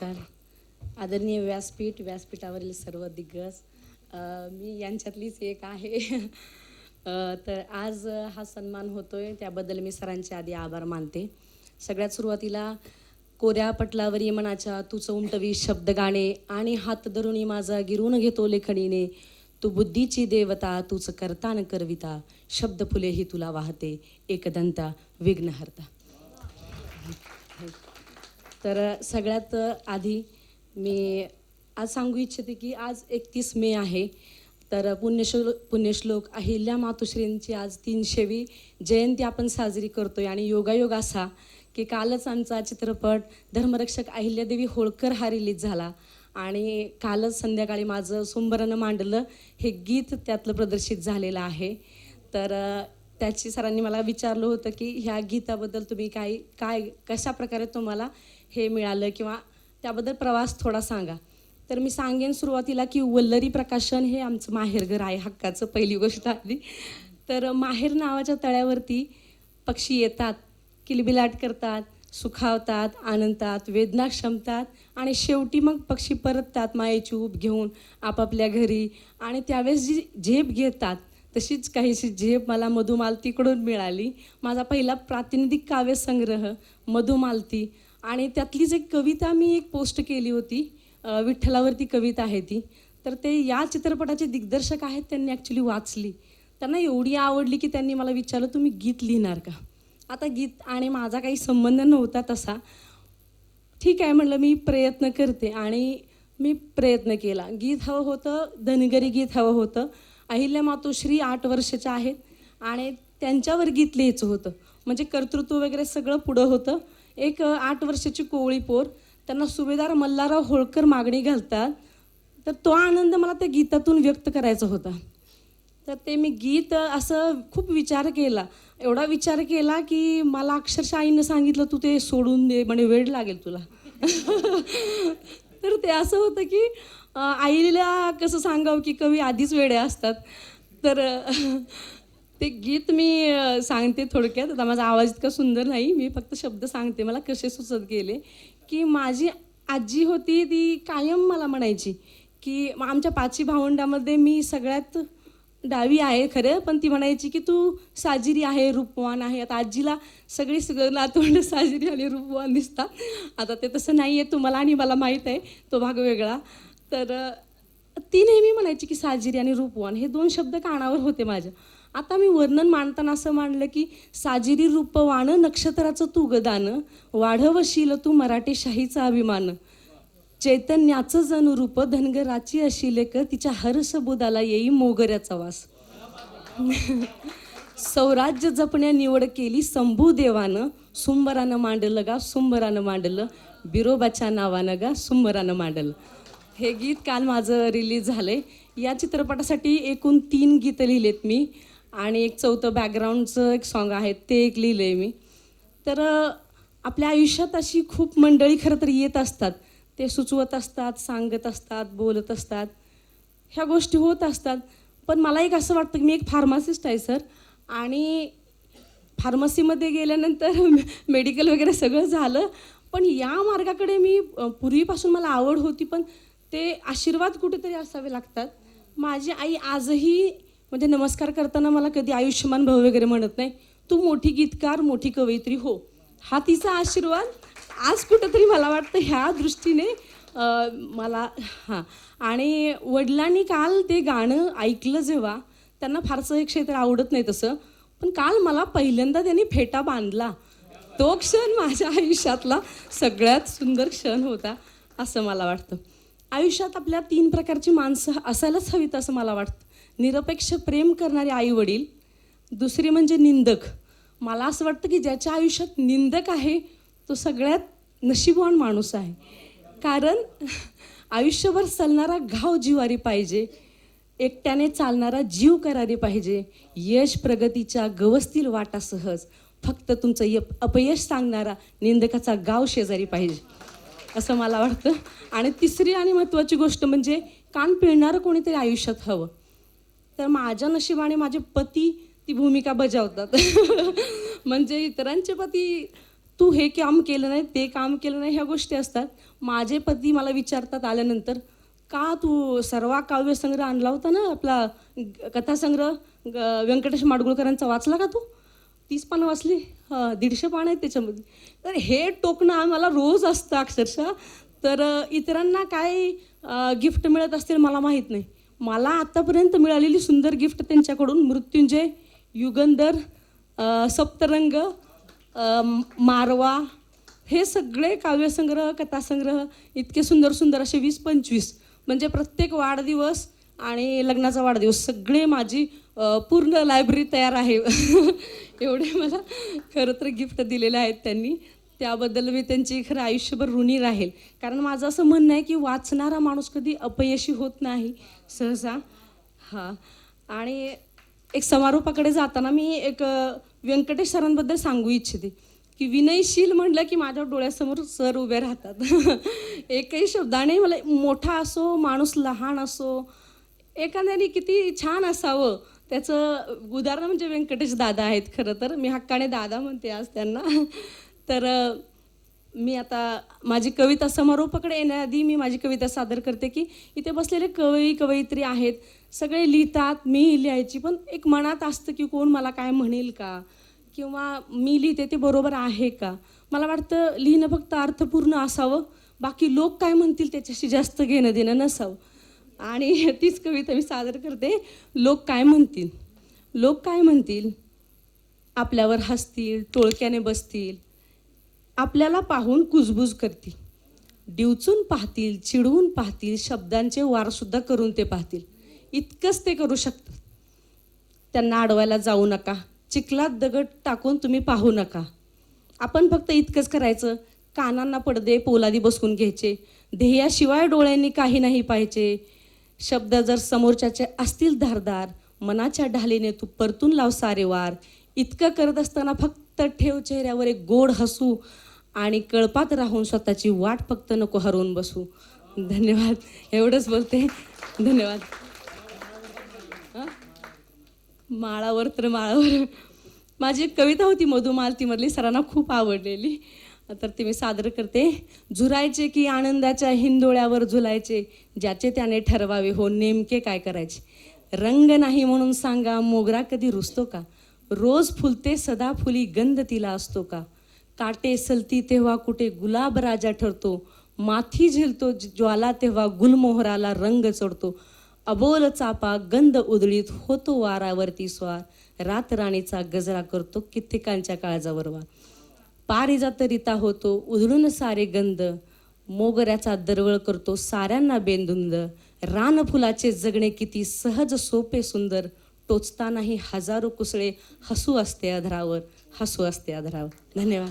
नमस्कार. आदरणीय व्यासपीठ व्यासपीठावरील सर्व दिग्गज मी यांच्यातलीच एक आहे. तर आज हा सन्मान होतोय. त्याबद्दल मी सरांचे आधी आभार मानते. सगळ्यात सुरुवातीला कोऱ्या पटलावरी मनाच्या तुचं उमटवी शब्द गाणे आणि हात धरुणी माझा गिरून घेतो लेखणीने. तू बुद्धीची देवता तूच करतान करविता. शब्द फुले ही तुला वाहते. एकदंता विघ्नहर्ता. तर सगळ्यात आधी मी आज सांगू इच्छिते की आज एकतीस मे आहे. तर पुण्यश्लो पुण्यश्लोक अहिल्या मातुश्रींची आज तीनशेवी जयंती आपण साजरी करतोय आणि योगायोग असा की कालच आमचा चित्रपट धर्मरक्षक अहिल्यादेवी होळकर हा रिलीज झाला. आणि कालच संध्याकाळी माझं सुंबरनं मांडलं हे गीत त्यातलं प्रदर्शित झालेलं आहे. तर त्याची सरांनी मला विचारलं होतं की ह्या गीताबद्दल तुम्ही काही काय कशा प्रकारे तुम्हाला हे मिळालं किंवा त्याबद्दल प्रवास थोडा सांगा. तर मी सांगेन सुरुवातीला की वल्लरी प्रकाशन हे आमचं माहेरघर आहे हक्काचं पहिली गोष्ट आली. तर माहेर नावाच्या तळ्यावरती पक्षी येतात किलबिलाट करतात सुखावतात आनंदतात वेदना क्षमतात आणि शेवटी मग पक्षी परततात मायेची ऊब घेऊन आपापल्या घरी आणि त्यावेळेस जी झेप घेतात तशीच काहीशी झेप मला मधुमालतीकडून मिळाली. माझा पहिला प्रातिनिधिक काव्यसंग्रह मधुमालती आणि त्यातलीच एक कविता मी एक पोस्ट केली होती विठ्ठलावरती कविता आहे ती तर ते या चित्रपटाचे दिग्दर्शक आहेत त्यांनी ॲक्च्युली वाचली. त्यांना एवढी आवडली की त्यांनी मला विचारलं तुम्ही गीत लिहिणार का? आता गीत आणि माझा काही संबंध नव्हता तसा. ठीक आहे म्हणलं मी प्रयत्न करते आणि मी प्रयत्न केला. गीत हवं होतं धनगरी गीत हवं होतं. अहिल्या मातोश्री आठ वर्षाच्या आहेत आणि त्यांच्यावर गीत लिहायचं होतं. म्हणजे कर्तृत्व वगैरे सगळं पुढं होतं. एक आठ वर्षाची कोवळी पोर. त्यांना सुभेदार मल्हारराव होळकर मागणी घालतात. तर तो आनंद मला त्या गीतातून व्यक्त करायचा होता. तर ते मी गीत असं खूप विचार केला. एवढा विचार केला की मला अक्षरशः आईनं सांगितलं तू ते सोडून दे म्हणे वेळ लागेल तुला. तर ते असं होतं की आईला कसं सांगावं की कवी आधीच वेड्या असतात. तर ते गीत मी सांगते थोडक्यात. आता माझा आवाज इतका सुंदर नाही मी फक्त शब्द सांगते. मला कसे सुचत गेले की माझी आजी होती ती कायम मला म्हणायची की आमच्या पाची भावंडामध्ये मी सगळ्यात डावी आहे खरं पण ती म्हणायची की तू साजिरी आहे रूपवान आहे. आता आजीला सगळी सगळं नातवंड साजिरी आणि रूपवान दिसतात. आता ते तसं नाही आहे तुम्हाला आणि मला माहीत आहे तो भाग वेगळा. तर ती नेहमी म्हणायची की साजिरी आणि रूपवान हे दोन शब्द कानावर होते माझ्या. आता मी वर्णन मांडताना असं मांडलं की साजिरी रूपवान नक्षत्राचं तू गदान वाढवशील तू मराठेशाहीचा अभिमान. चैतन्याचं जणू रूप धनगराची अशील लेख तिच्या हर्ष बुदाला येई मोगऱ्याचा वास. सौराज्य जपण्या निवड केली संभू देवानं सुंबरानं मांडलं गा सुंबरानं मांडलं बिरोबाच्या नावानं गा सुंबरानं मांडलं. हे गीत काल माझं रिलीज झालं आहे या चित्रपटासाठी एकूण तीन गीतं लिहिलेत मी आणि एक चौथं बॅकग्राऊंडचं एक सॉन्ग आहे ते एक लिहिलं आहे मी. तर आपल्या आयुष्यात अशी खूप मंडळी खरं तर येत असतात. ते सुचवत असतात सांगत असतात बोलत असतात. ह्या गोष्टी होत असतात. पण मला एक असं वाटतं की मी एक फार्मासिस्ट आहे सर आणि फार्मसीमध्ये गेल्यानंतर मेडिकल वगैरे सगळं झालं. पण या मार्गाकडे मी पूर्वीपासून मला आवड होती पण ते आशीर्वाद कुठेतरी असावे लागतात. माझी आई आजही म्हणजे नमस्कार करताना मला कधी आयुष्यमान भाऊ वगैरे म्हणत नाही. तू मोठी गीतकार मोठी कवयित्री हो. हा तिचा आशीर्वाद आज कुठंतरी मला वाटतं ह्या दृष्टीने मला हां. आणि वडिलांनी काल ते गाणं ऐकलं जेव्हा त्यांना फारसं हे क्षेत्र आवडत नाही तसं. पण काल मला पहिल्यांदा त्यांनी फेटा बांधला. तो क्षण माझ्या आयुष्यातला सगळ्यात सुंदर क्षण होता असं मला वाटतं. आयुष्यात आपल्या तीन प्रकारची माणसं असायलाच हवीत असं मला वाटतं. निरपेक्ष प्रेम करणारे आई वडील दुसरी म्हणजे निंदक. मला असं वाटतं की ज्याच्या आयुष्यात निंदक आहे तो सगळ्यात नशीबवान माणूस आहे. कारण आयुष्यभर चालणारा घाव जिवारी पाहिजे एकट्याने चालणारा जीव करारी पाहिजे. यश प्रगतीच्या गवसतील वाटा सहज. फक्त तुमचं यप अपयश सांगणारा निंदकाचा गाव शेजारी पाहिजे. असं मला वाटतं. आणि तिसरी आणि महत्त्वाची गोष्ट म्हणजे कान पिळणारं कोणीतरी आयुष्यात हवं. तर माझ्या नशिबाने माझे पती ती भूमिका बजावतात. म्हणजे इतरांचे पती तू हे काम केलं नाही ते काम केलं नाही ह्या गोष्टी असतात. माझे पती मला विचारतात आल्यानंतर का तू सर्वा काव्यसंग्रह आणला होता ना आपला कथासंग्रह? ग- व्यंकटेश माडगुळकरांचा वाचला का तू? तीस पानं वाचली. हां दीडशे पानं आहेत त्याच्यामध्ये. तर हे टोकणं आम्हाला रोज असतं अक्षरशः. तर इतरांना काय गिफ्ट मिळत असतील मला माहीत नाही. मला आत्तापर्यंत मिळालेली सुंदर गिफ्ट त्यांच्याकडून मृत्युंजय युगंधर सप्तरंग मारवा हे सगळे काव्यसंग्रह कथासंग्रह इतके सुंदर सुंदर असे वीस पंचवीस. म्हणजे प्रत्येक वाढदिवस आणि लग्नाचा वाढदिवस. सगळे माझी पूर्ण लायब्ररी तयार आहे. एवढे मला खरं तर गिफ्ट दिलेले आहेत त्यांनी. त्याबद्दल मी त्यांची खरं आयुष्यभर ऋणी राहील. कारण माझं असं म्हणणं आहे की वाचणारा माणूस कधी अपयशी होत नाही सहसा. हां. आणि एक समारोपाकडे जाताना मी एक व्यंकटेश सरांबद्दल सांगू इच्छिते. की विनयशील म्हटलं की माझ्या डोळ्यासमोर सर उभे राहतात. एकही शब्दाने मला मोठा असो माणूस लहान असो एखाद्याने किती छान असावं त्याचं उदाहरण म्हणजे व्यंकटेश दादा आहेत खरं तर. मी हक्काने दादा म्हणते आज त्यांना. तर मी आता माझी कविता समारोपाकडे येण्याआधी मी माझी कविता सादर करते की इथे बसलेले कवी कवयित्री आहेत. सगळे लिहितात मी लिहायची पण एक मनात असतं की कोण मला काय म्हणेल का? किंवा मी लिहिते ते बरोबर आहे का? मला वाटतं लिहिणं फक्त अर्थपूर्ण असावं. बाकी लोक काय म्हणतील त्याच्याशी जास्त घेणं देणं नसावं. आणि तीच कविता मी सादर करते. लोक काय म्हणतील? लोक काय म्हणतील? आपल्यावर हसतील टोळक्याने बसतील. आपल्याला पाहून कुजबूज करतील. डिवचून पाहतील चिडवून पाहतील शब्दांचे वारसुद्धा करून ते पाहतील. इतकंच ते करू शकतात. त्यांना अडवायला जाऊ नका. चिखलात दगड टाकून तुम्ही पाहू नका. आपण फक्त इतकंच करायचं. कानांना पडदे पोलादी बसवून घ्यायचे. ध्येयाशिवाय डोळ्यांनी काही नाही पाहिजे शब्द जर समोरच्याचे असतील धारदार मनाच्या ढालीने तू परतून लाव सारे वार इतकं करत असताना फक्त ठेव चेहऱ्यावर एक गोड हसू आणि कळपात राहून स्वतःची वाट फक्त नको हरवून बसू. धन्यवाद. एवढंच बोलते. धन्यवाद. माळावर तर माळावर. माझी एक कविता होती मधुमालतीमधली सरांना खूप आवडलेली. तर ते मी सादर करते. झुरायचे की आनंदाच्या हिंदोळ्यावर झुलायचे ज्याचे त्याने ठरवावे. हो नेमके काय करायचे? रंग नाही म्हणून सांगा मोगरा कधी रुसतो का? रोज फुलते सदा फुली गंध तिला असतो का? काटे सलती तेव्हा कुठे गुलाब राजा ठरतो. माथी झेलतो ज्वाला तेव्हा गुलमोहराला रंग चढतो अबोल चापा गंध उधळीत होतो वारावरती स्वार. रातराणीचा गजरा करतो कित्येकांच्या काळजावर वार. पारिजात रिता होतो उधळून सारे गंध मोगऱ्याचा दरवळ करतो साऱ्यांना बेंदुंद रानफुलाचे जगणे किती सहज सोपे सुंदर टोचतानाही हजारो कुसळे हसू असते अधरावर हसू असते अधरावर. धन्यवाद.